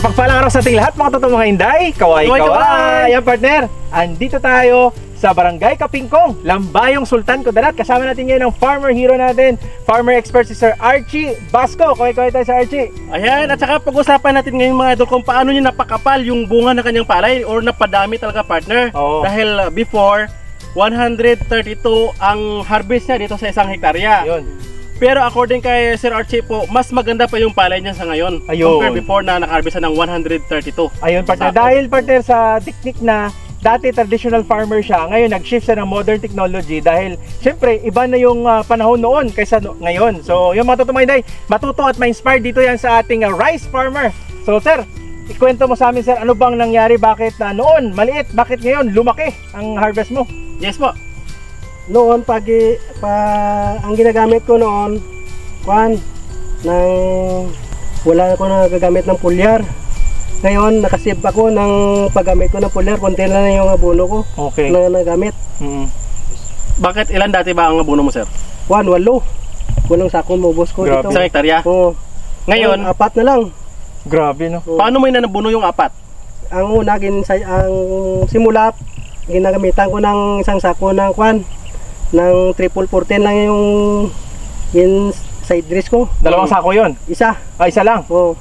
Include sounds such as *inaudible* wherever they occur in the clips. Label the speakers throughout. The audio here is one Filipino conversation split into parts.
Speaker 1: Mapagpalang araw sa ating lahat mga totoong mga hinday. Kaway,
Speaker 2: Kaway,
Speaker 1: kaway. Yan partner. Andito tayo sa Barangay Kapingkong, Lambayong Sultan Kudarat. Kasama natin ngayon ang farmer hero natin, farmer expert si Sir Archie Basco. Kaway, kaway tayo sa Archie.
Speaker 2: Ayan, at saka pag-usapan natin ngayon mga idol kung paano niya napakapal yung bunga ng kanyang palay or napadami talaga partner.
Speaker 1: Oo.
Speaker 2: Dahil uh, before, 132 ang harvest niya dito sa isang hektarya.
Speaker 1: Yun.
Speaker 2: Pero according kay Sir Archie po, mas maganda pa yung palay niya sa ngayon.
Speaker 1: Ayun.
Speaker 2: Compare before na siya ng 132.
Speaker 1: Ayun partner.
Speaker 2: Sako.
Speaker 1: Dahil partner sa technique na dati traditional farmer siya, ngayon nag-shift siya ng modern technology dahil syempre iba na yung ah, panahon noon kaysa no- ngayon. So yung mga mga hinday, matuto at ma-inspire dito yan sa ating ah, rice farmer. So sir, ikwento mo sa amin sir, ano bang nangyari? Bakit na noon maliit? Bakit ngayon lumaki ang harvest mo?
Speaker 2: Yes po.
Speaker 3: Noon pag pa ang ginagamit ko noon kwan nang wala ako na gagamit ng pulyar. Ngayon nakasave ako ng paggamit ko ng pulyar, konti na lang yung abono ko
Speaker 1: Okay.
Speaker 3: na nagamit.
Speaker 1: Mm.
Speaker 2: Bakit ilan dati ba ang abono mo sir?
Speaker 3: Kwan walo. Walong sako mubos ko
Speaker 1: Grabe.
Speaker 3: dito.
Speaker 2: Isang hektarya.
Speaker 3: Oo.
Speaker 2: Ngayon,
Speaker 3: apat na lang.
Speaker 1: Grabe no.
Speaker 3: Oo.
Speaker 2: paano mo inabuno yung apat?
Speaker 3: Ang una gin sa ang simula ginagamitan ko ng isang sako ng kwan ng triple 14 lang yung yung side dress ko.
Speaker 1: Dalawang sako yon.
Speaker 3: Isa.
Speaker 1: Ah, isa lang.
Speaker 3: Oh.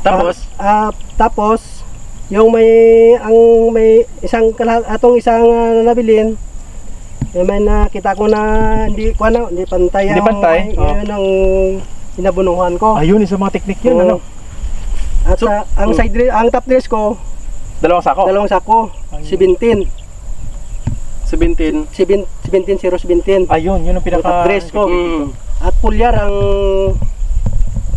Speaker 2: Tapos,
Speaker 3: Ah, ah, tapos yung may ang may isang atong isang uh, nabilin yung may nakita ko na hindi ko ano, hindi pantay
Speaker 1: Hindi
Speaker 3: ang-
Speaker 1: pantay, oh.
Speaker 3: yun ang inabunuhan ko.
Speaker 1: Ayun, isa mga technique yun.
Speaker 3: Oo.
Speaker 1: Ano?
Speaker 3: At
Speaker 2: So,
Speaker 3: sa- ang
Speaker 2: mm.
Speaker 3: side dress, ang top dress ko,
Speaker 1: Dalawang sako.
Speaker 3: dalawang sako,
Speaker 1: Ayun.
Speaker 3: 17.
Speaker 2: 17.
Speaker 3: 17 17 0 17.
Speaker 1: Ayun, yun ang pinaka
Speaker 3: Top dress ko.
Speaker 2: Mm.
Speaker 3: At pulyar ang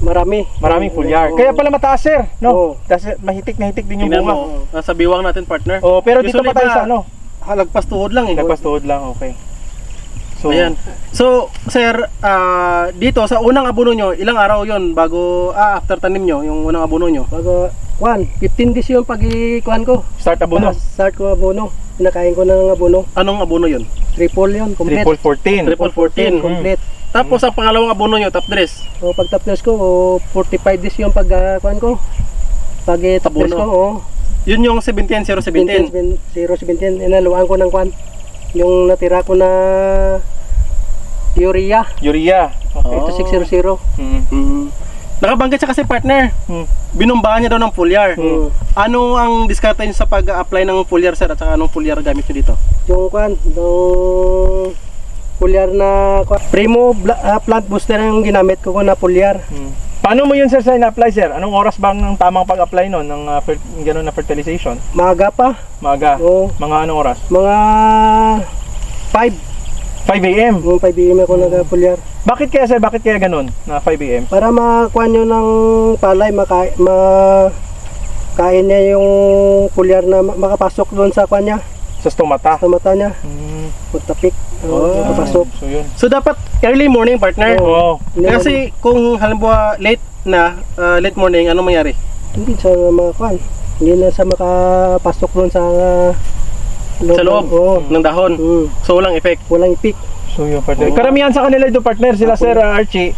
Speaker 3: marami.
Speaker 1: Maraming foliar.
Speaker 3: Oo.
Speaker 1: Kaya pala mataas sir, no? Kasi mahitik na hitik din yung
Speaker 2: Tingnan
Speaker 1: bunga.
Speaker 2: mo, nasa biwang natin partner.
Speaker 1: Oh, pero dito
Speaker 2: Usually
Speaker 1: pa tayo
Speaker 2: ba,
Speaker 1: sa ano?
Speaker 2: Halagpas tuhod lang eh.
Speaker 1: Nagpastuhod lang, okay. So,
Speaker 2: Ayan. So, sir, ah, dito sa unang abono nyo, ilang araw yon bago, ah, after tanim nyo, yung unang abono nyo?
Speaker 3: Bago, kwan, 15 days yung pag-kuhan ko.
Speaker 1: start abono.
Speaker 3: Ah, start ko abono. Pinakain ko ng abono.
Speaker 2: Anong abono yon?
Speaker 3: Triple yun, complete.
Speaker 1: Triple 14.
Speaker 2: Triple 14.
Speaker 3: Complete.
Speaker 2: Tapos ang pangalawang abono nyo, top dress.
Speaker 3: So pag top dress ko, oh, 45 days yung pag uh, ko. Pag eh, top dress
Speaker 2: Abono.
Speaker 3: ko, oh,
Speaker 2: Yun yung 17, 017.
Speaker 3: 17, 017, inaluan ko ng kwan. Yung natira ko na urea,
Speaker 1: Urea. Okay.
Speaker 2: Oh.
Speaker 3: ito 600.
Speaker 1: Mm.
Speaker 2: Nakabanggit siya kasi partner.
Speaker 1: Mm.
Speaker 2: Binumbahan niya daw ng foliar.
Speaker 3: Mm.
Speaker 2: Ano ang diskarte niyo sa pag-apply ng foliar sir at saka anong foliar gamit niyo dito?
Speaker 3: Yung kwan, yung pulyar na. Primo ah, plant booster yung ginamit ko ko na pulyar.
Speaker 1: Mm. Paano mo yun sir sa ina-apply sir? Anong oras bang ng tamang pag-apply nun ng uh, fer- ganun na fertilization?
Speaker 3: Maaga pa,
Speaker 1: Maaga.
Speaker 3: oh,
Speaker 1: Mga anong oras?
Speaker 3: mga 5,
Speaker 1: 5 a.m.
Speaker 3: yung 5 AM ako nag-pulyar.
Speaker 1: Bakit kaya sir? Bakit kaya ganun na 5 a.m.?
Speaker 3: Para makuha nyo ng palay, maka, ma, kain niya yung pulyar na ma- makapasok doon sa kwan niya,
Speaker 1: Sa stomata.
Speaker 3: sa mata niya,
Speaker 1: Mm.
Speaker 3: magtapik,
Speaker 2: Oh.
Speaker 3: uh, makapasok.
Speaker 1: So yun.
Speaker 2: So dapat early morning partner.
Speaker 1: Oo.
Speaker 3: Hindi
Speaker 2: Kasi kung halimbawa late na, ah, late morning, ano mangyari?
Speaker 3: hindi sa mga kwan, hindi na sa makapasok doon sa uh,
Speaker 2: Sa loob
Speaker 3: Oo.
Speaker 2: ng dahon.
Speaker 3: Mm,
Speaker 2: So walang effect.
Speaker 3: walang ipik.
Speaker 1: So yun partner.
Speaker 2: Oo.
Speaker 1: Karamihan sa kanila ito partner, sila sir uh, Archie,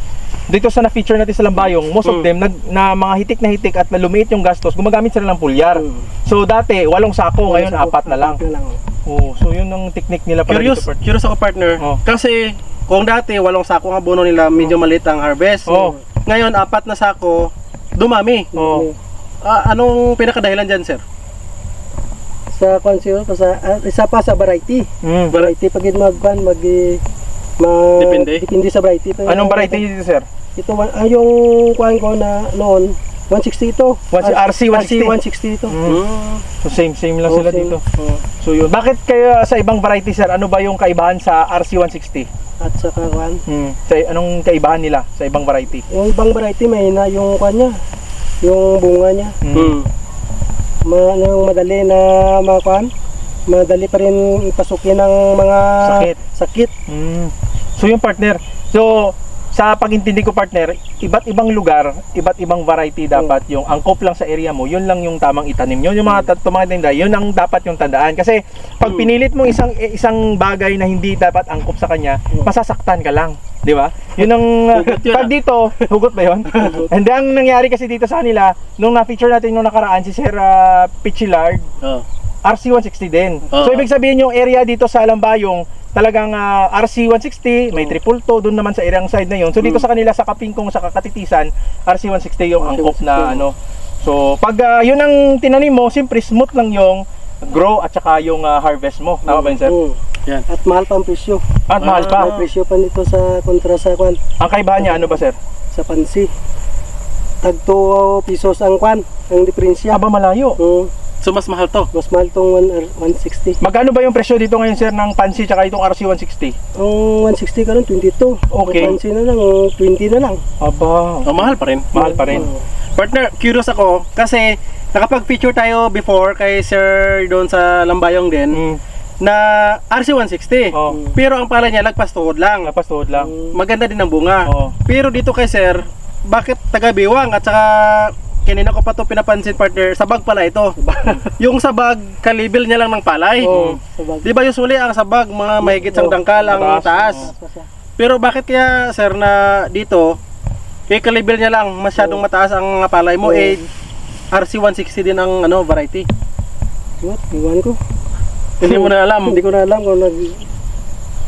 Speaker 1: dito sa na-feature natin sa Lambayong, most of
Speaker 2: Mm.
Speaker 1: them, nag, na mga hitik na hitik at nalumiit yung gastos, gumagamit sila ng pulyar.
Speaker 3: Mm.
Speaker 1: So dati, walong sako, ngayon
Speaker 3: Sa-
Speaker 1: apat na lang. Oo, so yun ang technique nila pala
Speaker 2: Curious,
Speaker 1: dito partner.
Speaker 2: curious ako partner.
Speaker 1: Oh.
Speaker 2: Kasi kung dati walong sako ang abono nila, medyo maliit ang harvest.
Speaker 1: Oo.
Speaker 2: Ngayon apat na sako, dumami.
Speaker 1: Oo.
Speaker 2: Ah, anong pinakadahilan dyan, sir?
Speaker 3: Sa kwan siya, sa, ah, isa pa sa variety.
Speaker 1: Mm.
Speaker 3: Variety pag yun mag, eh, ma,
Speaker 2: Depende?
Speaker 3: depende sa variety. Pero
Speaker 1: Anong variety dito sir?
Speaker 3: Ito, ah, yung kwan ko na noon, 160 ito.
Speaker 1: One- RC 160.
Speaker 3: 160 ito.
Speaker 2: Mm.
Speaker 1: So same same lang
Speaker 3: Oo,
Speaker 1: sila
Speaker 3: same.
Speaker 1: dito.
Speaker 3: Oo.
Speaker 1: So yun. Bakit kaya sa ibang variety sir, ano ba yung kaibahan sa RC160?
Speaker 3: At saka kwan.
Speaker 1: Hmm. Sa, anong kaibahan nila sa ibang variety?
Speaker 3: Yung ibang variety may na yung kwan niya. Yung bunga niya.
Speaker 1: Hmm.
Speaker 2: Mm.
Speaker 3: Ma, yung madali na makwan. Madali pa rin ipasukin ng mga
Speaker 1: Sakit.
Speaker 3: sakit.
Speaker 1: Hmm. So yung partner. So sa pagintindi ko partner, iba't ibang lugar, iba't ibang variety dapat yung angkop lang sa area mo, yun lang yung tamang itanim. Yun yung mga mm. mga tinda, yun ang dapat yung tandaan. Kasi pag
Speaker 2: Mm.
Speaker 1: pinilit mo isang isang bagay na hindi dapat angkop sa kanya,
Speaker 3: Mm.
Speaker 1: masasaktan ka lang. Di ba? Yun ang *laughs*
Speaker 2: Hugot yun,
Speaker 1: pag
Speaker 2: ah.
Speaker 1: dito, hugot ba 'yon? And ang nangyari kasi dito sa kanila, nung na-feature natin nung nakaraan si Sir uh, Pichilard,
Speaker 2: Oh.
Speaker 1: RC160 din.
Speaker 2: Oo.
Speaker 1: So ibig sabihin yung area dito sa Alambayong talagang ah, RC160, may triple to doon naman sa areang side na yun. So dito sa kanila sa Kapingkong sa Kakatitisan, RC160 yung angkop na ano. So pag ah, yun ang tinanim mo, simpre smooth lang yung grow at saka yung ah, harvest mo. Tama ba yun, sir?
Speaker 3: Oo.
Speaker 2: Yan.
Speaker 3: At mahal pa ang presyo.
Speaker 1: At mahal
Speaker 3: May
Speaker 1: pa.
Speaker 3: presyo pa nito sa kontra sa kwan,
Speaker 1: Ang kaibahan niya ano ba, sir?
Speaker 3: sa pansi. Tag 2 pesos ang kwan, ang diferensya.
Speaker 1: Aba malayo.
Speaker 3: Oo.
Speaker 2: So mas mahal to.
Speaker 3: mas mahal tong 1 160.
Speaker 1: Magkano ba yung presyo dito ngayon, sir, ng pansi at itong RC160?
Speaker 3: Ang 160 karon 22.
Speaker 1: Okay.
Speaker 3: Ang pansi na lang 20 na lang.
Speaker 1: Aba,
Speaker 2: Oh, mahal pa rin.
Speaker 1: mahal pa rin.
Speaker 3: Oo.
Speaker 2: Partner, curious ako kasi nakapag-feature tayo before kay Sir doon sa Lambayong din
Speaker 1: Mm,
Speaker 2: na RC160.
Speaker 1: oh,
Speaker 2: Pero ang pala niya lagpas tuhod lang.
Speaker 1: lapas tuhod lang.
Speaker 2: Maganda din ang bunga.
Speaker 1: Oo.
Speaker 2: Pero dito kay Sir, bakit taga Biwang at saka kanina ko pa to pinapansin partner, sabag pala ito. *laughs* yung sabag, kalibil niya lang ng palay.
Speaker 3: Oo. Sabag.
Speaker 2: Di ba usually ang sabag, mga mahigit sang
Speaker 3: Oo.
Speaker 2: dangkal ang taas. Pero bakit kaya sir na dito, kay kalibil niya lang, masyadong mataas ang palay mo, eh RC160 din ang ano variety.
Speaker 3: What? Iwan ko.
Speaker 2: Hindi mo na alam.
Speaker 3: Hindi ko na alam kung nag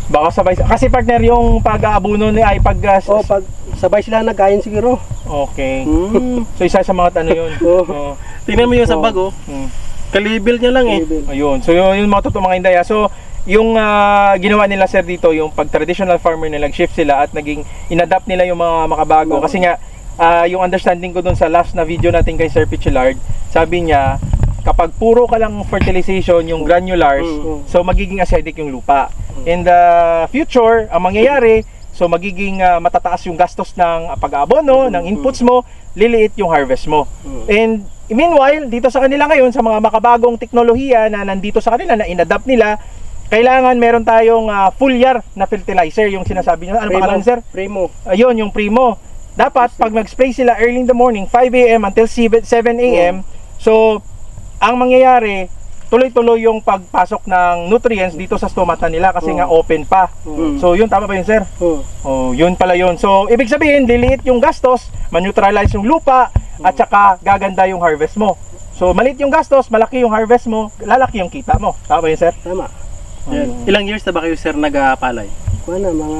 Speaker 1: Baka sabay kasi partner yung pag-aabuno ni ay pag uh,
Speaker 3: Oh, pag sabay sila nagkain siguro.
Speaker 1: Okay.
Speaker 2: Hmm.
Speaker 1: So isa sa mga ano yun.
Speaker 3: Oo.
Speaker 1: Oo.
Speaker 2: Tingnan mo yung sabag oh.
Speaker 1: Mm.
Speaker 2: Kalibil niya lang eh.
Speaker 1: Ayun. So yun yung mga totoo mga indaya. So yung ah, ginawa nila sir dito, yung pag traditional farmer nila, nag-shift sila at naging inadapt nila yung mga makabago. Kasi nga, ah, yung understanding ko dun sa last na video natin kay Sir Pichillard, sabi niya, kapag puro ka lang fertilization, yung granulars,
Speaker 3: Mm.
Speaker 1: so magiging acidic yung lupa. In the future, ang mangyayari, so magiging ah, matataas yung gastos ng pag-aabono, ng inputs mo, liliit yung harvest mo. And meanwhile, dito sa kanila ngayon, sa mga makabagong teknolohiya na nandito sa kanila, na inadapt nila, kailangan meron tayong ah, full year na fertilizer, yung sinasabi nyo. Ano
Speaker 3: Primo.
Speaker 1: pangalan, sir?
Speaker 3: Primo.
Speaker 1: Ayun, yung primo. Dapat, pag nag-spray sila early in the morning, 5 a.m. until 7 a.m., so, ang mangyayari, tuloy-tuloy yung pagpasok ng nutrients dito sa stomata nila kasi
Speaker 3: Oo.
Speaker 1: nga open pa.
Speaker 2: Mm.
Speaker 1: So, yun, tama ba yun, sir?
Speaker 3: Oh.
Speaker 1: Oh, yun pala yun. So, ibig sabihin, liliit yung gastos, maneutralize yung lupa, at saka gaganda yung harvest mo. So, maliit yung gastos, malaki yung harvest mo, lalaki yung kita mo. Tama ba yun, sir?
Speaker 3: Tama.
Speaker 2: Yan. Ilang years na ba kayo sir nagpalay?
Speaker 3: Kuha na mga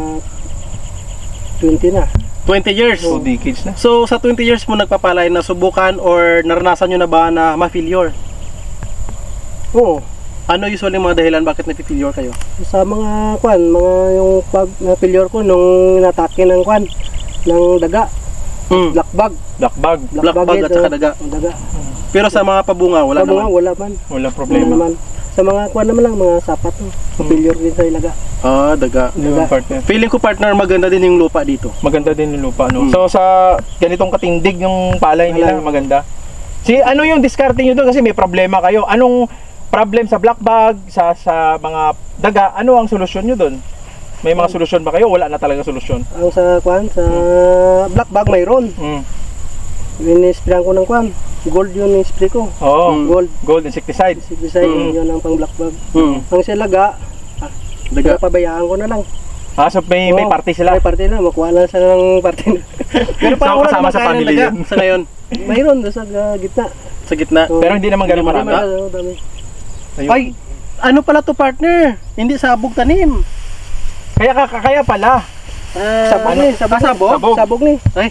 Speaker 3: 20 na.
Speaker 2: 20 years.
Speaker 1: So, decades na.
Speaker 2: So sa 20 years mo nagpapalay na subukan or naranasan nyo na ba na ma-failure?
Speaker 3: Oo.
Speaker 2: Ano usually mga dahilan bakit na-failure kayo?
Speaker 3: Sa mga kwan, mga yung pag na failure ko nung natake ng kwan ng daga,
Speaker 2: Mm.
Speaker 3: black bag.
Speaker 1: Black bag,
Speaker 2: Black bag at saka daga.
Speaker 3: Ang daga.
Speaker 2: Pero sa mga pabunga wala
Speaker 3: mga
Speaker 2: naman.
Speaker 3: wala man.
Speaker 1: walang
Speaker 3: Wala
Speaker 1: problema.
Speaker 3: naman. Sa mga kwan naman lang, mga sapat. No. Failure din sa ilaga.
Speaker 2: Ah, daga.
Speaker 3: Daga.
Speaker 1: partner.
Speaker 2: Feeling ko partner maganda din yung lupa dito.
Speaker 1: Maganda din yung lupa, no?
Speaker 2: Mm.
Speaker 1: So, sa ganitong katindig yung palay nila, maganda. Si, ano yung discarte nyo doon? Kasi may problema kayo. Anong problem sa black bag, sa, sa mga daga, ano ang solusyon nyo doon? May mga solusyon ba kayo? Wala na talaga solusyon.
Speaker 3: Ang sa kwan, sa black bag mayroon.
Speaker 1: Mm.
Speaker 3: Ini-sprayan ko ng kwan. Gold yun ni-spray ko.
Speaker 1: Oo.
Speaker 2: Mm.
Speaker 3: Gold.
Speaker 1: Gold insecticide.
Speaker 3: Si design
Speaker 2: Mm.
Speaker 3: yun ang pang black bag.
Speaker 2: Mm.
Speaker 3: Ang sa ilaga,
Speaker 2: Daga.
Speaker 3: pabayaan ko na lang.
Speaker 1: Ah, so may, may
Speaker 3: Oo,
Speaker 1: party sila.
Speaker 3: May party na, makuha lang sa ng party na. *laughs*
Speaker 2: Pero
Speaker 1: So,
Speaker 2: parang wala
Speaker 1: kasama
Speaker 2: naman
Speaker 1: sa
Speaker 2: kaya ng
Speaker 1: family
Speaker 2: daga
Speaker 1: yun.
Speaker 2: sa ngayon. *laughs*
Speaker 3: Mayroon doon sa uh, gitna.
Speaker 2: Sa gitna.
Speaker 1: Pero hindi naman ganun marami.
Speaker 3: Dami, dami.
Speaker 1: Ayun.
Speaker 2: Ay, ano pala to partner? Hindi sabog tanim.
Speaker 1: Kaya, kaya, kaya pala.
Speaker 2: Ah,
Speaker 3: Sabog
Speaker 2: ano?
Speaker 3: ni, sabog.
Speaker 2: Ah, sabog?
Speaker 1: Sabog.
Speaker 3: Sabog ni.
Speaker 2: Ay,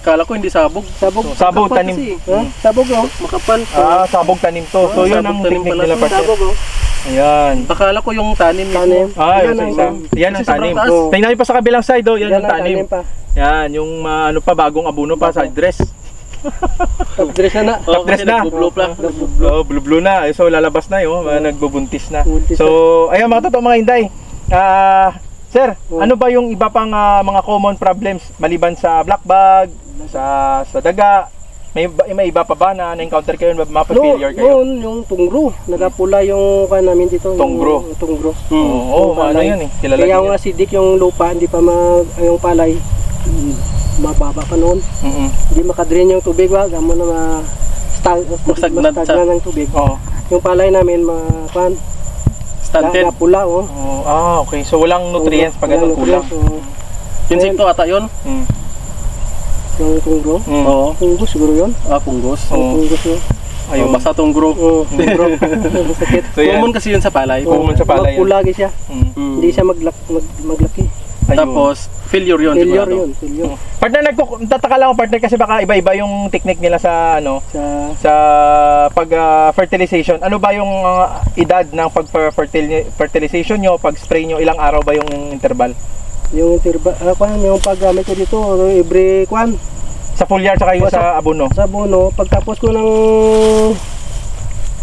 Speaker 2: kala ko hindi sabog.
Speaker 3: Sabog.
Speaker 1: Sabog
Speaker 2: Makapal
Speaker 1: tanim.
Speaker 2: kasi.
Speaker 3: Ha? Sabog oh.
Speaker 2: Makapal.
Speaker 1: Ah, sabog tanim to. So,
Speaker 2: Ah,
Speaker 1: yun
Speaker 2: sabog
Speaker 1: ang
Speaker 2: tanim
Speaker 1: technique
Speaker 2: pala
Speaker 1: nila, partner.
Speaker 3: Sabog oh.
Speaker 1: Ayan.
Speaker 2: Akala ko yung tanim mismo.
Speaker 3: Tanim.
Speaker 1: Ah, yun
Speaker 3: Yan
Speaker 1: sa
Speaker 3: ang-
Speaker 1: isa. Yan ang tanim.
Speaker 3: Oo.
Speaker 1: Tingnan niyo pa sa kabilang side, oh. Yan,
Speaker 3: Yan
Speaker 1: ang tanim.
Speaker 3: tanim pa.
Speaker 1: Yan, yung ah, ano pa, bagong abuno pa sa dress.
Speaker 3: Top dress na na.
Speaker 2: Oh,
Speaker 1: dress
Speaker 2: kasi
Speaker 1: na.
Speaker 2: nagbo-blow pa.
Speaker 1: Oh, blue-blue na. So, lalabas na yun. Oh. Nagbubuntis na.
Speaker 3: Buntis
Speaker 1: So, ayun mga totoo mga inday. Ah, sir,
Speaker 3: Oh.
Speaker 1: ano ba yung iba pang ah, mga common problems maliban sa black bag, sa sa daga? May iba, may iba pa ba na na-encounter kayo,
Speaker 3: No,
Speaker 1: mapa-failure kayo?
Speaker 3: noon yung tungro. Nagapula yung kan namin dito. yung-
Speaker 1: Tungro.
Speaker 3: Yung tungro.
Speaker 1: Oo, oh, ano yun eh. Kilala
Speaker 3: Kaya yung
Speaker 1: yun.
Speaker 3: acidic yung lupa, hindi pa mag, yung palay, mm, mababa pa noon.
Speaker 1: Mm-mm.
Speaker 3: Hindi makadrain yung tubig, wag mo na ma stag,
Speaker 2: siya.
Speaker 3: mastagnan ng tubig.
Speaker 1: Oo.
Speaker 3: Yung palay namin, ma, kan,
Speaker 2: Stunted.
Speaker 3: na, pula, oh.
Speaker 1: Oh, ah, okay. So walang nutrients pag ganun kulang.
Speaker 3: nutrients, oh.
Speaker 2: Insekto ata yun?
Speaker 1: Mm.
Speaker 3: Yung tunggro.
Speaker 1: Mm.
Speaker 2: Oo.
Speaker 3: Tunggro siguro yun.
Speaker 2: Ah, punggos.
Speaker 1: Oo.
Speaker 3: Tunggro yun.
Speaker 2: Ayun, basta tunggro.
Speaker 3: Oo, tunggro. *laughs* Sakit.
Speaker 1: So.
Speaker 2: Common kasi yun sa palay.
Speaker 1: Common sa palay yan.
Speaker 3: Magpulagi siya.
Speaker 2: Mm.
Speaker 3: Hindi siya maglak, mag, maglaki.
Speaker 1: Ayun.
Speaker 2: Tapos, failure yun.
Speaker 3: Failure
Speaker 2: sigurado.
Speaker 3: yun. Failure.
Speaker 1: Partner, nagko tataka lang ako partner kasi baka iba-iba yung technique nila sa ano
Speaker 3: Sa
Speaker 1: sa pag ah, fertilization. Ano ba yung ah, edad ng pag fertilization nyo, pag spray nyo, ilang araw ba yung interval?
Speaker 3: yung tirba, ah, kwan, yung paggamit ko dito, every kwan,
Speaker 1: Sa foliar tsaka yung sa abono.
Speaker 3: sa abono, pagtapos ko ng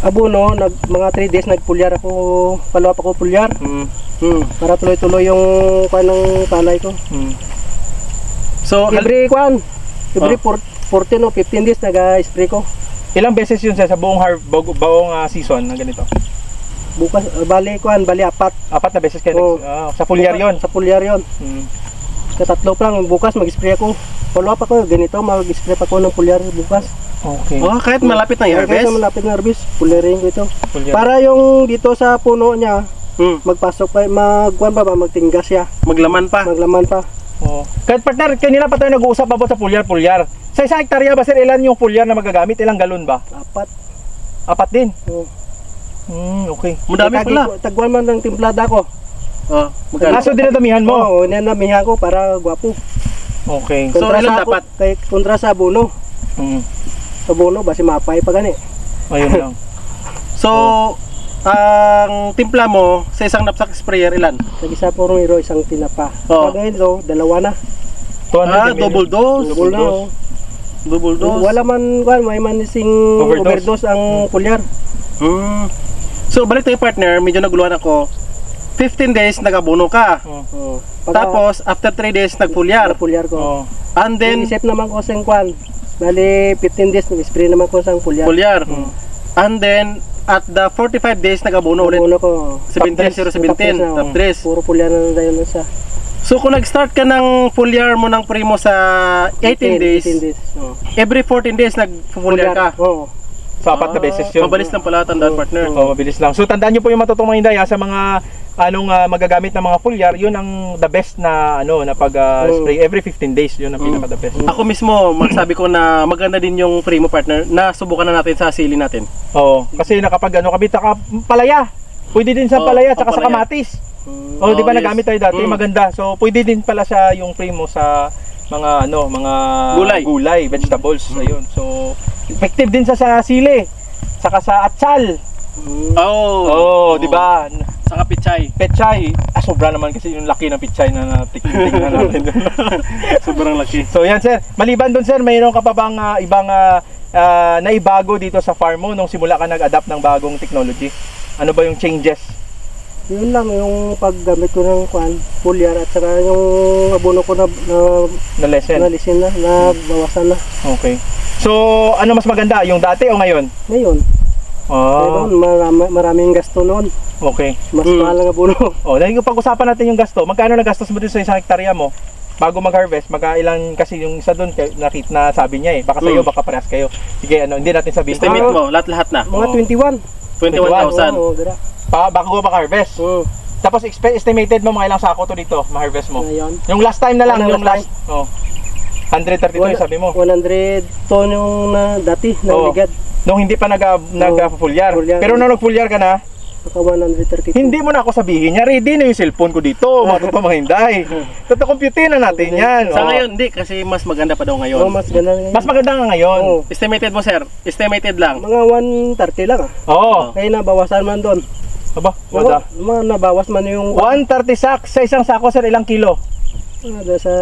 Speaker 3: abono, nag, mga 3 days nagpulyar ako, follow up ako pulyar,
Speaker 1: Mm.
Speaker 3: hmm, para tuloy-tuloy yung kwan ng palay ko.
Speaker 1: Mm.
Speaker 2: So,
Speaker 3: Every kwan, every four- 14 o 15 days nag-spray ko.
Speaker 1: Ilang beses yun sir, sa buong har buong, buong ah, season na ganito?
Speaker 3: Bukas, ah, bali kwan, bali apat.
Speaker 1: Apat na beses kayo
Speaker 3: Oo.
Speaker 1: nag- ah, sa
Speaker 3: Bukas-
Speaker 1: yon.
Speaker 3: Sa pulyar yon.
Speaker 1: Mm.
Speaker 3: Katatlo pa lang, bukas mag-spray ako. Follow up ako, ganito, mag-spray pa ako ng pulyar bukas.
Speaker 1: Okay.
Speaker 2: oh, kahit malapit na
Speaker 3: Kaya
Speaker 2: i-harvest.
Speaker 3: Kahit malapit na harvest, pulyarin ko ito.
Speaker 1: Foliar.
Speaker 3: Para yung dito sa puno niya,
Speaker 2: Hmm,
Speaker 3: magpasok pa, magkuhan pa ba, magtinggas siya,
Speaker 2: maglaman pa.
Speaker 3: maglaman pa.
Speaker 1: Oo. Kahit partner, kanina pa tayo nag-uusap about sa foliar, foliar. Sa isang hektarya ba sir, ilan yung foliar na magagamit? Ilang galon ba?
Speaker 3: Apat.
Speaker 1: Apat din.
Speaker 3: Oh.
Speaker 1: Mm, okay.
Speaker 2: Madami pala.
Speaker 3: Tagwan man ng timplada ko.
Speaker 2: Oh, magkano?
Speaker 1: Kaso dinadamihan mo?
Speaker 3: Oo, oh, nanamihan ko para gwapo.
Speaker 1: Okay.
Speaker 2: So, ilan dapat?
Speaker 3: Kay, kontra sa abono.
Speaker 1: Mm.
Speaker 3: Sa abono, basi mapay pa gani.
Speaker 1: Ayun lang. *laughs*
Speaker 2: So, ang timpla mo sa isang knapsack sprayer ilan?
Speaker 3: Nag-isa po rin isang tinapa.
Speaker 2: Oo.
Speaker 3: Pag ngayon dalawa na.
Speaker 1: 200
Speaker 2: Ah, double dose.
Speaker 3: Double na. oh.
Speaker 2: Double dose.
Speaker 3: Wala man, kuhan, may man sing
Speaker 1: Overdose.
Speaker 3: overdose, ang pulyar.
Speaker 2: Hmm. So, balik tayo partner, medyo naguluhan ako. 15 days nagabuno ka.
Speaker 1: Oo.
Speaker 3: Oh.
Speaker 2: Tapos, after 3 days nagpulyar.
Speaker 3: pulyar ko.
Speaker 1: Oo.
Speaker 2: And then,
Speaker 3: Inisip naman ko sa kwan. Bali, 15 days, nag-spray naman ko sa pulyar.
Speaker 2: pulyar. And then, at the 45 days nagabuno ulit.
Speaker 3: Abono ko.
Speaker 2: 17-0-17,
Speaker 3: Tapos na,
Speaker 2: top
Speaker 3: oh.
Speaker 2: 3.
Speaker 3: Puro pulyar na na yun sa
Speaker 2: So, kung nag-start ka ng pulyar mo ng primo sa 18 days,
Speaker 3: 18 days. Oh.
Speaker 2: every 14 days nag-pulyar ka.
Speaker 3: Oo.
Speaker 1: Sa apat na beses yun.
Speaker 2: Mabilis lang pala tandaan partner.
Speaker 1: Oo, mabilis lang. So tandaan niyo po yung matutong mga hinday ha, sa mga anong ah, magagamit ng mga foliar, yun ang the best na ano na pag
Speaker 3: Oo.
Speaker 1: spray every 15 days, yun ang pinaka the best.
Speaker 2: Ako mismo, magsabi ko na maganda din yung primo partner na subukan na natin sa sili natin.
Speaker 1: Oo, kasi nakapag ano, kabita ka palaya. Pwede din sa
Speaker 2: Oo,
Speaker 1: palaya tsaka sa
Speaker 2: pampalaya.
Speaker 1: kamatis.
Speaker 3: Mm.
Speaker 1: Oh, di ba
Speaker 2: Oh, yes.
Speaker 1: nagamit tayo dati?
Speaker 2: Mm.
Speaker 1: Maganda. So pwede din pala siya yung primo sa mga ano, mga
Speaker 2: Gulay.
Speaker 1: gulay, vegetables. Ayun. So effective din sa sa sili. Saka sa atsal.
Speaker 3: Mm.
Speaker 2: Oh,
Speaker 1: Oh, di ba?
Speaker 2: Saka pichay.
Speaker 1: Pechay. Ah, sobra naman kasi yung laki ng pechay na natikting *laughs* na natin. *laughs*
Speaker 2: Sobrang laki.
Speaker 1: so yan sir, maliban doon sir, mayroon ka pa bang ah, ibang ah, ah, naibago dito sa farm mo nung simula ka nag-adapt ng bagong technology? Ano ba yung changes?
Speaker 3: Yun lang yung paggamit ko ng kwan, pulyar at saka yung abono ko na, na,
Speaker 1: Na lesson?
Speaker 3: nalisin na, na bawasan na.
Speaker 1: Okay. So, ano mas maganda? Yung dati o ngayon?
Speaker 3: Ngayon,
Speaker 1: Oh,
Speaker 3: ngayon marami, maraming gasto noon.
Speaker 1: okay.
Speaker 3: Mas
Speaker 2: Mm.
Speaker 3: mahal ang abono. *laughs*
Speaker 1: Oh, dahil pag-usapan natin yung gasto, magkano nagastos mo dun sa isang hektarya mo? Bago mag-harvest, magkailan kasi yung isa doon nakit na sabi niya eh. Baka sa'yo,
Speaker 2: Mm.
Speaker 1: baka parehas kayo. Sige, ano, hindi natin sabihin.
Speaker 2: Estimate
Speaker 1: Ah,
Speaker 2: mo, lahat-lahat na.
Speaker 3: Mga
Speaker 1: Oo.
Speaker 3: 21.
Speaker 2: 21,000.
Speaker 3: Oo, dira.
Speaker 1: Pa, bago ko mag-harvest.
Speaker 3: Oo,
Speaker 1: Tapos estimated mo mga ilang sako to dito, ma-harvest mo.
Speaker 3: ngayon.
Speaker 1: Yung last time na lang,
Speaker 3: Ano,
Speaker 1: yung
Speaker 3: last
Speaker 1: last. Oh. 132 yung sabi mo.
Speaker 3: 100 ton yung na, dati, na ligad.
Speaker 1: Nung hindi pa nag nag-fulyar.
Speaker 3: Fulyar.
Speaker 1: Pero nung nag-fulyar ka na,
Speaker 3: Saka 132.
Speaker 1: hindi mo na ako sabihin niya, ready na yung cellphone ko dito, *laughs* matuto mga hinday. Tata computerin na natin yan.
Speaker 2: Sa
Speaker 1: Oh.
Speaker 2: ngayon, hindi, kasi mas maganda pa daw
Speaker 3: Oo,
Speaker 2: ngayon.
Speaker 3: mas ganun ngayon.
Speaker 1: Mas maganda nga ngayon.
Speaker 3: Oo.
Speaker 2: Estimated mo, sir? Estimated lang.
Speaker 3: Mga 130 lang ah.
Speaker 1: Oo.
Speaker 3: Kaya nabawasan man doon.
Speaker 1: Aba,
Speaker 3: Mga,
Speaker 1: wala.
Speaker 3: mga nabawas man yung
Speaker 1: 130 sak sa isang sako sir, ilang kilo?
Speaker 3: Ano, sa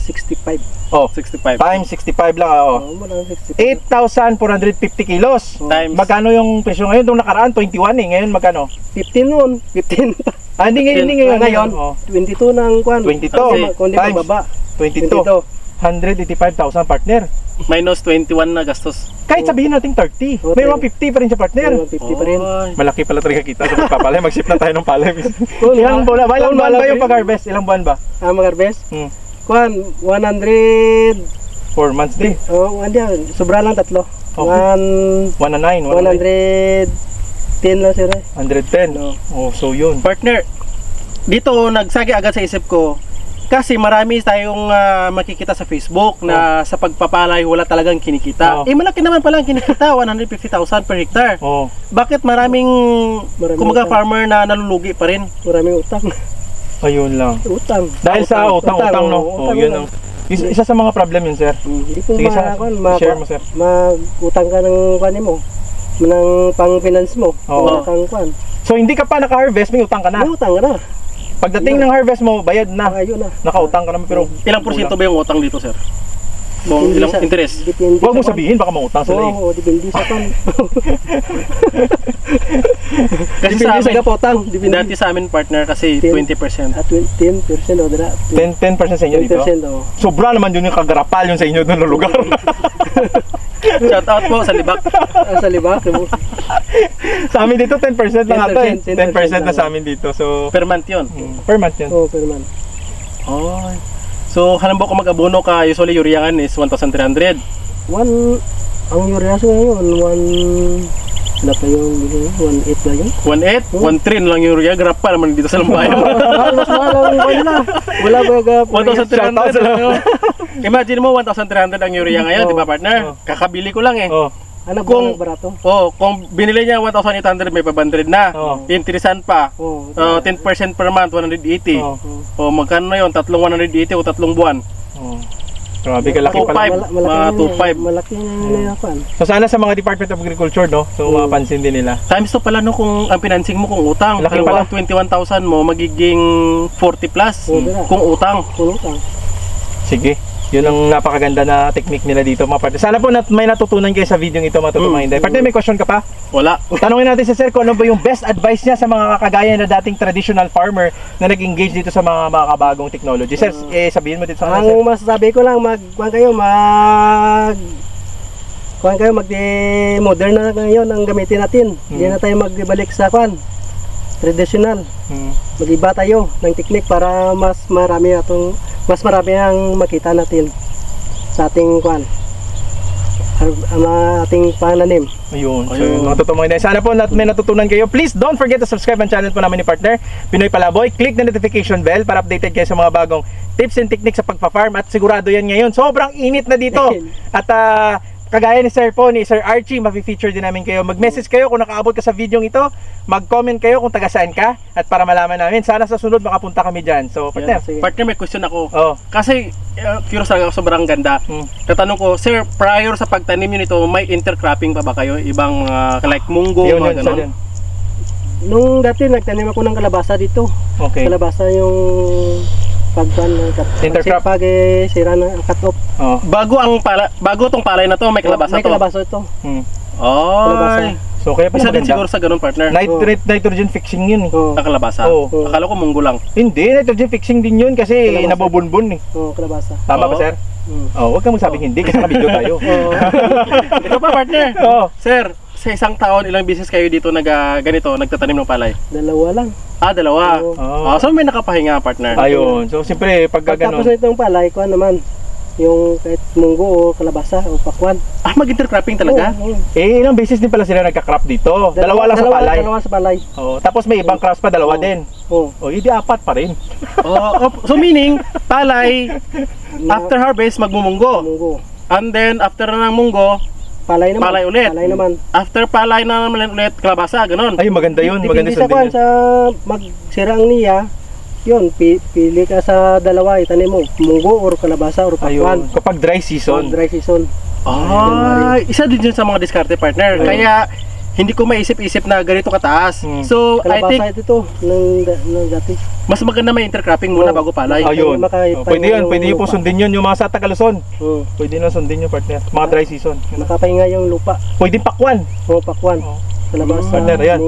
Speaker 3: 65.
Speaker 1: Oh,
Speaker 2: 65.
Speaker 1: times 65 lang ah, oh.
Speaker 3: Oo, mga 65.
Speaker 1: 8,450 kilos.
Speaker 2: Times.
Speaker 1: Magkano yung presyo ngayon? Nung nakaraan, 21 eh. Ngayon, magkano?
Speaker 3: 15 noon. 15.
Speaker 1: Ah, hindi ngayon, hindi ngayon.
Speaker 3: Ngayon,
Speaker 1: Oh,
Speaker 3: 22 ng kwan.
Speaker 1: 22
Speaker 3: Kundi- Kundi
Speaker 1: times
Speaker 3: pababa.
Speaker 1: 22.
Speaker 3: 22.
Speaker 1: 185,000 partner.
Speaker 2: Minus 21 na gastos.
Speaker 1: Kahit sabihin natin 30.
Speaker 3: Oh,
Speaker 1: May
Speaker 3: okay.
Speaker 1: 150 pa rin sa partner.
Speaker 3: 150 pa rin.
Speaker 1: Malaki pala talaga kita sa pagpapalay. Mag-ship na tayo ng palay. *laughs* Ilang buwan ba? Ilang buwan ba yung pag-harvest? Ilang buwan ba?
Speaker 3: Ah, mag-harvest?
Speaker 1: Hmm.
Speaker 3: Kwan, 100.
Speaker 1: 4 months din.
Speaker 3: Oh, hindi. Sobra lang tatlo.
Speaker 1: Okay.
Speaker 3: One-
Speaker 1: 109,
Speaker 3: 110 lang sila.
Speaker 1: 110.
Speaker 3: No.
Speaker 1: Oh, so yun.
Speaker 2: Partner, dito nagsagi agad sa isip ko, Kasi marami tayong ah, makikita sa Facebook na sa pagpapalay wala talagang
Speaker 1: Oh.
Speaker 2: kinikita. Eh malaki naman pala ang kinikita, *laughs* 150,000 per hectare.
Speaker 1: Oh.
Speaker 2: Bakit maraming
Speaker 3: Maraming
Speaker 2: kumaga
Speaker 3: utang.
Speaker 2: farmer na nalulugi pa rin?
Speaker 3: Maraming utang.
Speaker 1: Ayun lang.
Speaker 3: utang.
Speaker 1: Dahil sa utang, utang, no?
Speaker 3: oo,
Speaker 1: Oh, yun ang isa, isa sa mga problem yun, sir.
Speaker 3: Hmm, Hindi ko
Speaker 1: Sige, sir.
Speaker 3: ma, ma,
Speaker 1: Share mo, sir.
Speaker 3: Mag-utang ka ng kwan mo. ng pang-finance mo.
Speaker 1: Oo.
Speaker 3: Wala kang kwan.
Speaker 1: So hindi ka pa naka-harvest, may utang ka na.
Speaker 3: May utang ka na.
Speaker 1: Pagdating ng harvest mo, bayad na.
Speaker 3: Ayun na.
Speaker 1: Nakautang ka naman pero
Speaker 2: Ilang porsyento ba yung utang dito, sir?
Speaker 3: Depende
Speaker 2: ilang
Speaker 3: sa-
Speaker 2: interest?
Speaker 3: Depende
Speaker 1: Huwag mo sabihin, baka mautang sila eh.
Speaker 3: Oo, oo, depende sa kwan. *laughs*
Speaker 2: Kasi
Speaker 3: Depende
Speaker 2: sa
Speaker 3: sa
Speaker 2: amin,
Speaker 3: kapotang. Depende.
Speaker 2: dati sa amin partner kasi
Speaker 3: Ten.
Speaker 2: 20%.
Speaker 3: At 10% o dira.
Speaker 1: 10, 10% sa inyo dito?
Speaker 3: 10% o.
Speaker 1: Sobra naman yun yung kagarapal yun sa inyo doon na lugar. *laughs*
Speaker 2: Shout out po sa Libak.
Speaker 3: Ah, sa libak. mo.
Speaker 1: sa amin dito 10% lang ata eh.
Speaker 3: 10%,
Speaker 1: 10% na
Speaker 3: lang.
Speaker 1: sa amin dito. So,
Speaker 2: Per month yun.
Speaker 1: mm, per month yun.
Speaker 3: Oo, pero man.
Speaker 2: Oh. So, halimbawa kung mag-abono ka, usually uriangan is 1,300.
Speaker 3: One, ang urea sa ngayon, one, ano pa yung, one eight ba yun?
Speaker 2: 1,800, 1,300 na lang yung urea. Grab pa naman dito sa Lambayan. *laughs*
Speaker 3: Mas mahal ang kwan nila. Wala ba ga?
Speaker 2: 1,300. ano? Imagine mo, 1,300 ang urea ngayon,
Speaker 3: Oo.
Speaker 2: di ba partner?
Speaker 1: Oo.
Speaker 2: Kakabili ko lang eh.
Speaker 1: Oh,
Speaker 3: Ano
Speaker 2: Kung-
Speaker 3: ang barato?
Speaker 2: Oh, kung binili niya 1,800, may 500 na.
Speaker 1: Oo.
Speaker 2: Interesan pa.
Speaker 3: Oo.
Speaker 2: Uh, 10% per month, 180.
Speaker 1: oh,
Speaker 2: O magkano na yun? Tatlong 180 o tatlong buwan.
Speaker 1: oh. Grabe kalaki
Speaker 2: Two
Speaker 1: pala.
Speaker 3: malaki
Speaker 2: mga
Speaker 3: na
Speaker 2: 2.5.
Speaker 3: yun. Malaki na kwan.
Speaker 1: So sana sa mga Department of Agriculture, no? So
Speaker 3: Mm.
Speaker 1: mapansin din nila.
Speaker 2: Times to pala no kung ang financing mo kung utang.
Speaker 1: Laki pala.
Speaker 2: 21,000 mo magiging 40 plus
Speaker 3: dira.
Speaker 2: kung utang.
Speaker 3: Puno ka.
Speaker 1: Sige. Yun ang napakaganda na technique nila dito mga partner. Sana po nat may natutunan kayo sa video ito mga tutumang
Speaker 2: Mm.
Speaker 1: Partner, may question ka pa?
Speaker 2: Wala.
Speaker 1: Tanungin natin si Sir kung ano ba yung best advice niya sa mga kakagaya na dating traditional farmer na nag-engage dito sa mga makakabagong technology. Sir, eh, sabihin mo dito sa kanila, Sir.
Speaker 3: Ang masasabi ko lang, mag, kwan kayo, mag, kwan kayo, mag modern na ngayon ang gamitin natin. Hindi na tayo magbalik sa kwan, traditional.
Speaker 1: Hmm.
Speaker 3: Mag-iba tayo ng technique para mas marami atong, mas marami ang makita natin sa ating kwan. Ang ating pananim.
Speaker 1: Ayun. So,
Speaker 2: Ayun.
Speaker 1: mga Inday. Sana po nat may natutunan kayo. Please don't forget to subscribe ang channel po namin ni partner, Pinoy Palaboy. Click the notification bell para updated kayo sa mga bagong tips and techniques sa pagpa-farm at sigurado yan ngayon. Sobrang init na dito. *laughs* At ah, kagaya ni Sir po, ni Sir Archie, mafe-feature din namin kayo. Mag-message kayo kung nakaabot ka sa video ito. Mag-comment kayo kung taga saan ka at para malaman namin. Sana sa sunod makapunta kami dyan. So, partner.
Speaker 3: Sige.
Speaker 2: Partner, may question ako.
Speaker 1: Oh.
Speaker 2: Kasi, uh, curious talaga ako, sobrang ganda.
Speaker 1: Hmm.
Speaker 2: Tatanong ko, Sir, prior sa pagtanim nyo nito, may intercropping pa ba kayo? Ibang uh, like munggo,
Speaker 1: Yun, yun,
Speaker 2: mga
Speaker 1: din.
Speaker 3: Nung dati nagtanim ako ng kalabasa dito.
Speaker 1: Okay.
Speaker 3: Kalabasa yung pagkan cut
Speaker 1: Intercrop.
Speaker 3: pag eh, sira na cut off.
Speaker 1: Oh.
Speaker 2: Bago ang pala, bago tong palay na to, may kalabasa
Speaker 3: May
Speaker 2: to.
Speaker 3: kalabasa ito.
Speaker 1: Hmm.
Speaker 2: Oh.
Speaker 3: Kalabasa.
Speaker 1: So, kaya pala
Speaker 2: Isa din siguro sa ganun, partner.
Speaker 1: Nitrate, nitrogen fixing yun eh.
Speaker 3: Oo.
Speaker 2: Ang kalabasa.
Speaker 1: Oo.
Speaker 2: Akala ko munggo lang.
Speaker 1: Hindi, nitrogen fixing din yun kasi
Speaker 3: Kalabasa.
Speaker 1: nabubunbun eh.
Speaker 3: Oo, kalabasa.
Speaker 1: Tama ba,
Speaker 2: Oo.
Speaker 1: sir?
Speaker 3: Mm.
Speaker 1: Oh, huwag kang magsabing hindi kasi naka-video tayo. *laughs*
Speaker 3: Oo.
Speaker 2: Ito pa, partner.
Speaker 1: Oo.
Speaker 2: Sir, sa isang taon, ilang business kayo dito nag, ah, ganito, nagtatanim ng palay?
Speaker 3: Dalawa lang.
Speaker 2: Ah, dalawa.
Speaker 3: Oo.
Speaker 1: Oo.
Speaker 2: Ah, so may nakapahinga, partner.
Speaker 1: Ayun. So, siyempre, pag
Speaker 3: Pagtapos
Speaker 1: ganun.
Speaker 3: na itong palay, kuha naman. Yung kahit munggo o kalabasa o pakwan.
Speaker 2: Ah, mag-intercropping talaga?
Speaker 3: Oo, oo.
Speaker 1: Eh, ilang beses din pala sila nagka-crop dito. Dalawa, lang sa palay.
Speaker 3: Dalawa sa palay.
Speaker 1: Oh, tapos may ibang crops pa, dalawa
Speaker 3: Oo.
Speaker 1: din.
Speaker 3: Oo.
Speaker 1: Oh, hindi apat pa rin.
Speaker 2: Oo. *laughs* oh, so meaning, palay, after harvest, magmumunggo.
Speaker 3: Munggo.
Speaker 2: And then, after na ng munggo,
Speaker 3: Palay naman.
Speaker 2: Palay ulit.
Speaker 3: Palay naman.
Speaker 2: after palay na naman ulit, kalabasa, ganun.
Speaker 1: Ay, maganda yun. Maganda
Speaker 3: Depende sa kwan, sa magsirang niya, yun, pi- pili ka sa dalawa, itanim mo, munggo or kalabasa or pakwan.
Speaker 1: Ayun. Kapag dry
Speaker 3: So,
Speaker 1: season.
Speaker 3: dry season.
Speaker 2: Ah, isa din yun sa mga diskarte partner. Kaya hindi ko maisip-isip na ganito kataas.
Speaker 1: Hmm.
Speaker 2: So, I think
Speaker 3: Kalabasa ito ng, ng dati.
Speaker 2: mas maganda may intercropping muna
Speaker 3: Oo.
Speaker 2: bago palay.
Speaker 1: Ayun. Oh, pwede yun.
Speaker 3: yung
Speaker 1: Pwede yun po sundin yun. Yung mga sa Tagaluson.
Speaker 3: Oo.
Speaker 1: Pwede na sundin yun, partner. Mga dry season.
Speaker 3: Nakapahinga yung lupa.
Speaker 1: Pwede pakwan.
Speaker 3: O pakwan.
Speaker 1: Oh.
Speaker 3: Kalabasa,
Speaker 1: Partner, ayan.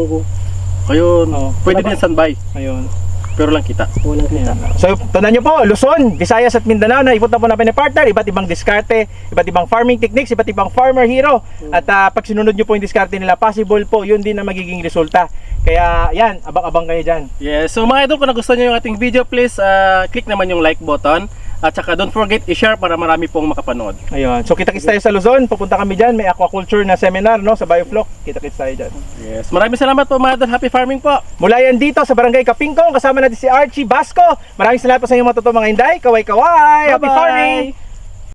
Speaker 2: Ayun.
Speaker 1: Oo.
Speaker 2: Pwede din standby,
Speaker 1: Ayun.
Speaker 2: Pero lang kita.
Speaker 3: Walang kita.
Speaker 1: So, tandaan nyo po, Luzon, Visayas at Mindanao, na po namin ni partner, iba't ibang diskarte, iba't ibang farming techniques, iba't ibang farmer hero. At ah, pag sinunod nyo po yung diskarte nila, possible po, yun din na magiging resulta. Kaya, yan, abang-abang kayo dyan.
Speaker 2: Yes. So mga idol, kung nagustuhan niyo yung ating video, please uh, click naman yung like button. At saka don't forget i-share para marami pong makapanood.
Speaker 1: Ayun. So kita-kits tayo sa Luzon, pupunta kami diyan, may aquaculture na seminar no sa Biofloc. Kita-kits tayo diyan.
Speaker 2: Yes. Maraming salamat po mga idol. Happy farming po.
Speaker 1: Mula yan dito sa Barangay Kapingkong, kasama natin si Archie Basco. Maraming salamat po sa inyong matuto mga inday. Kaway-kaway! Happy farming!